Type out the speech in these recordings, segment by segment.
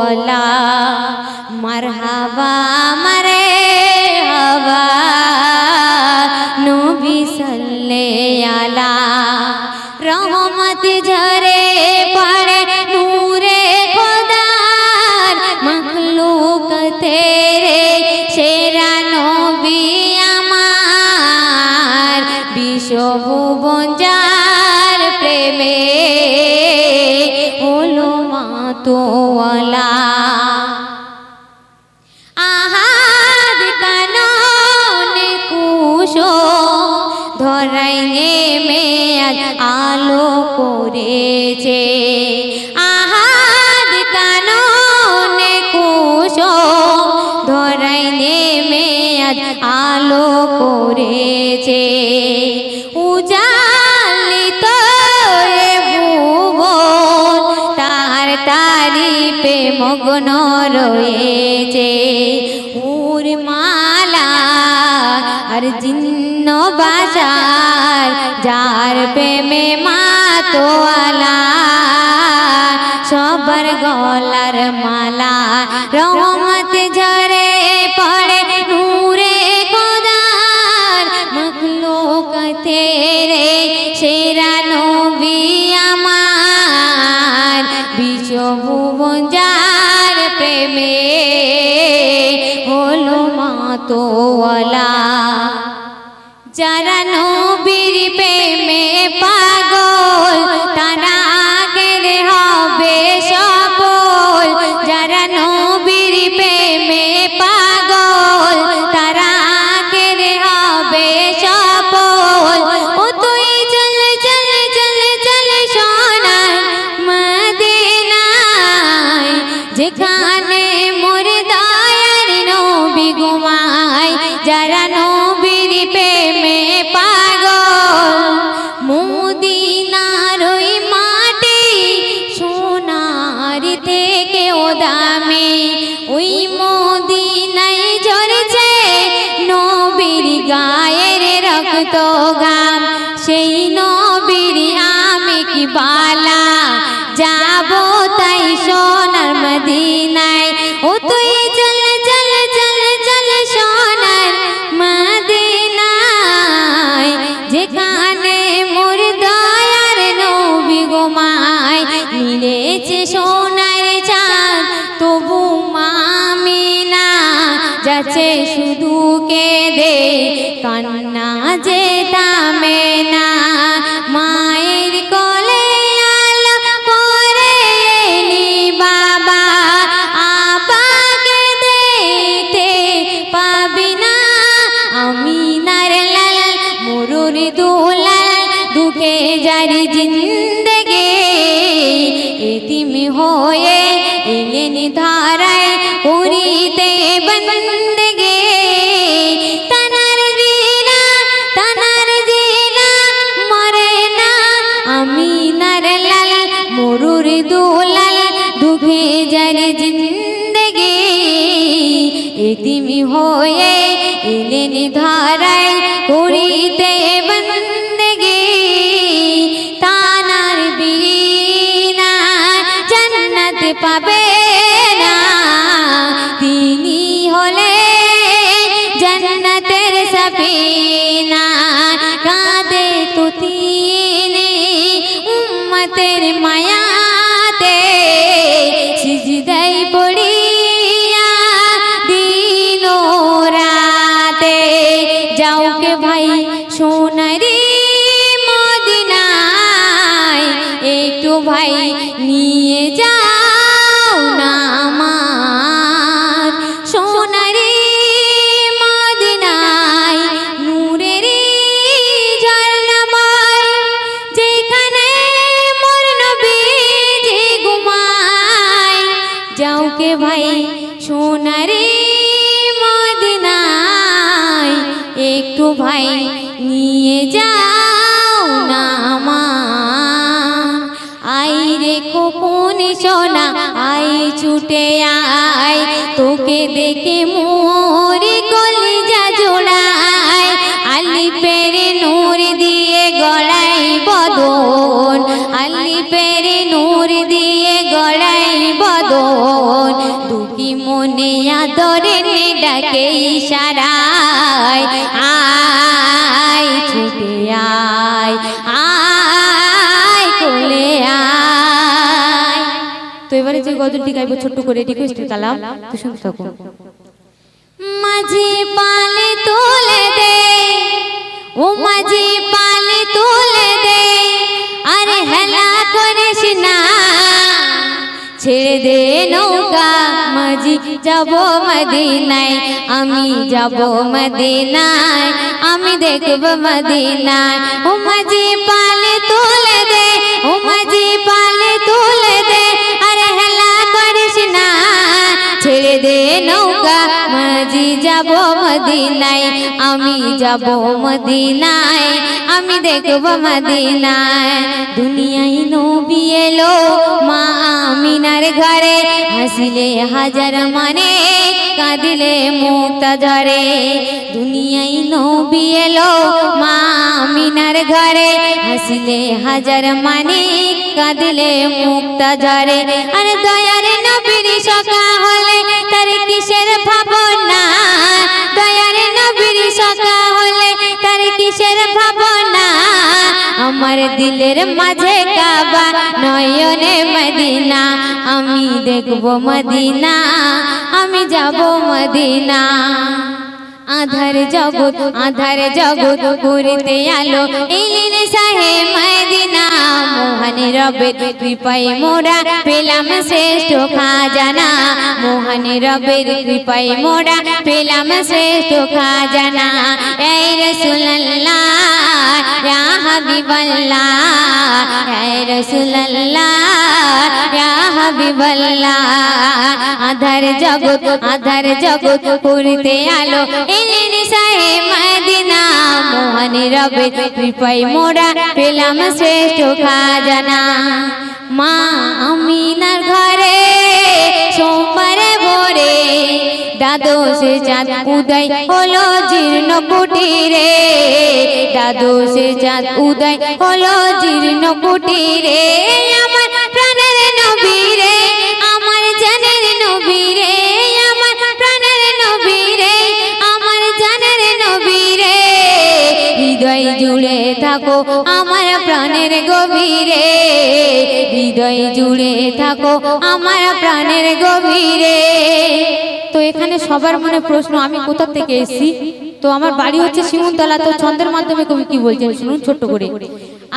અલા મરહવા મરે ধরাই নেমে আলো করেছে। আহার কাননে কুসুম ধরাই নেমে আলো করেছে। উজালিত ভুবন, তার তারিপে মগ্ন রয়েছে। উর মালা আর জিন বাজার? যার প্রেমে মাতোয়ালা, সবার গলার মালা রহমত ঝরে পড়ে নূরে খোদার মখলুক তেরে সেরা নবী আমার। বিশ্বভুবন যার প্রেমে হলো মাতোয়ালা। যারা যাচ্ছে শুধু কে দে কান্না যে দামে না। মায়ের কোলে আলো পরে এলি বাবা, আপাকে দেখতে পাবি না। আমি নার লাল, মরুর দুলাল, দুঃখে জারি জিন্দগে হয়ে এলেন ধারায় করিতে বন্দগে। তানার বিনা জন্নত পাবে। ভাই, নিয়ে যাও না আই রে কোন সোনা আই ছুটে আয়, তোকে দেখে মোরে কলিজা জোড়ায়। আলি পেরে নূর দিয়ে গড়াই বদন আলি পেরে নূর দিয়ে গড়াই বদন। দুটি মনে আদরে ডাকে ইশারায় এবারে যে গজলটি গাইবো ছোট্ট করে রিকোয়েস্টের কালাম, তো শুনতে থাকুন মাঝি পালে তুলে দে, ও মাঝি পালে তুলে দে, আরে হেলা করিস না। ছেড়ে দে নৌকা, মাঝি যাব মদিনায়, আমি যাব মদিনায়, আমি দেখব মদিনায়। ও মাঝি পালে তুলে দে, ও মাঝি পালে তুলে দে ছেড়ে দে নৌকা, মাঝি যাব মদিনায়, আমি যাব মদিনায়, আমি দেখব মদিনায়। দুনিয়ায় নবী এলো, মা আমিনার ঘরে, হাসিলে হাজার মানে কাঁদিলে মুক্তা ঝরে দুনিয়ায় নবী এলো, মা আমিনার ঘরে, হাসিলে হাজার মানে কাঁদিলে মুক্তা ঝরে আর দয়ারে নবীর সকা হলে তার কিসের ভাবনা? দয়ারে নবীর সকা হলে তার কিসের ভাবনা? আমার দিলের মাঝে কাবা, নয়নে মদিনা। আমি দেখব মদিনা, আমি যাব মদিনা। আধার জগৎ আধার জগৎ করতে আলো, এলেন সাহে মদিনা মোহন রবে কৃপায় মোরা পেলাম শ্রেষ্ঠ খাজানা। মোহন রবে কৃপায় মোরা পেলাম শ্রেষ্ঠ খাজানা। এই রসুল্লাহ আধার জগৎ আধার জগৎ করতে আলো এলেন মদিনা, মোহন রবে, কৃপায় মোরা পেলাম শ্রেষ্ঠ খাজানা। মা আমিনার ঘরে, সোমবারে ভোরে দাদু সে চাঁদ উদয় হলো জীর্ণ কুটিরে। দাদু সে চাঁদ উদয় হলো জীর্ণ কুটিরে। আমার প্রাণের নবীরে, আমার জানের নবীরে, আমার প্রাণের নবীরে, আমার জানের নবীরে। হৃদয় জুড়ে থাকো আমার প্রাণের গভীরে। হৃদয় জুড়ে থাকো আমার প্রাণের গভীরে। তো এখানে সবার মনে প্রশ্ন, আমি কোথা থেকে এসেছি? তো আমার বাড়ি হচ্ছে শিমুলতলা, তো ছন্দের মাধ্যমে কবি কি বলছেন শুনুন ছোট্ট করে।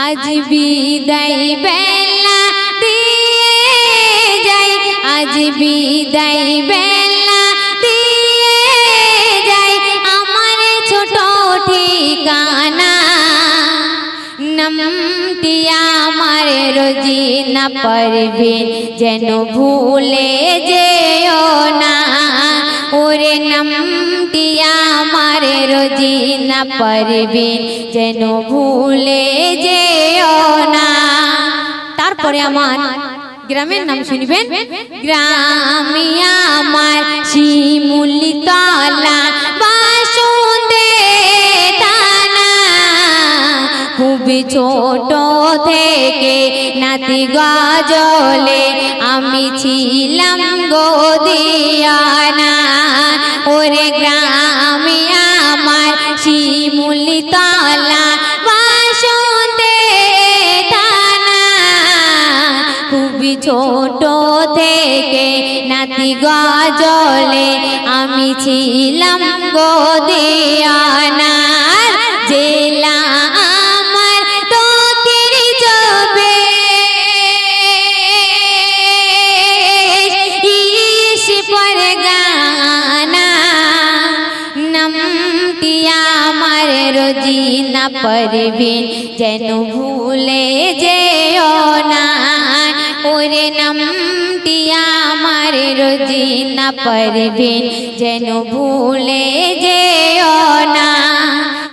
আজ বিদায় বেলা দিয়ে যাই, আজ বিদায় বেলা দিয়ে যাই, আমার ছোট ঠিকানা। নামটি আমার রোজি না পারবেন যেন ভুলে যেও না। ওরে নামটি আমার রোজি না পারবি, যেন ভুলে যেও না। তারপরে আমার গ্রামের নাম শুনবেন? গ্রামিয়া আমার শিমুলি তলা ছোট থেকে নাতি গজলে আমি ছিলাম গদিয়ানা ওরে গ্রামে আমার শিমুলি তলা বাসুদে থানা খুবই ছোট থেকে নাতি গজলে আমি ছিলাম গোদিয়ানার জেলা না পারবেন, যেন ভুলে যেও না। ওরে নামটি আমার রোজি না পারবেন, যেন ভুলে যেও না।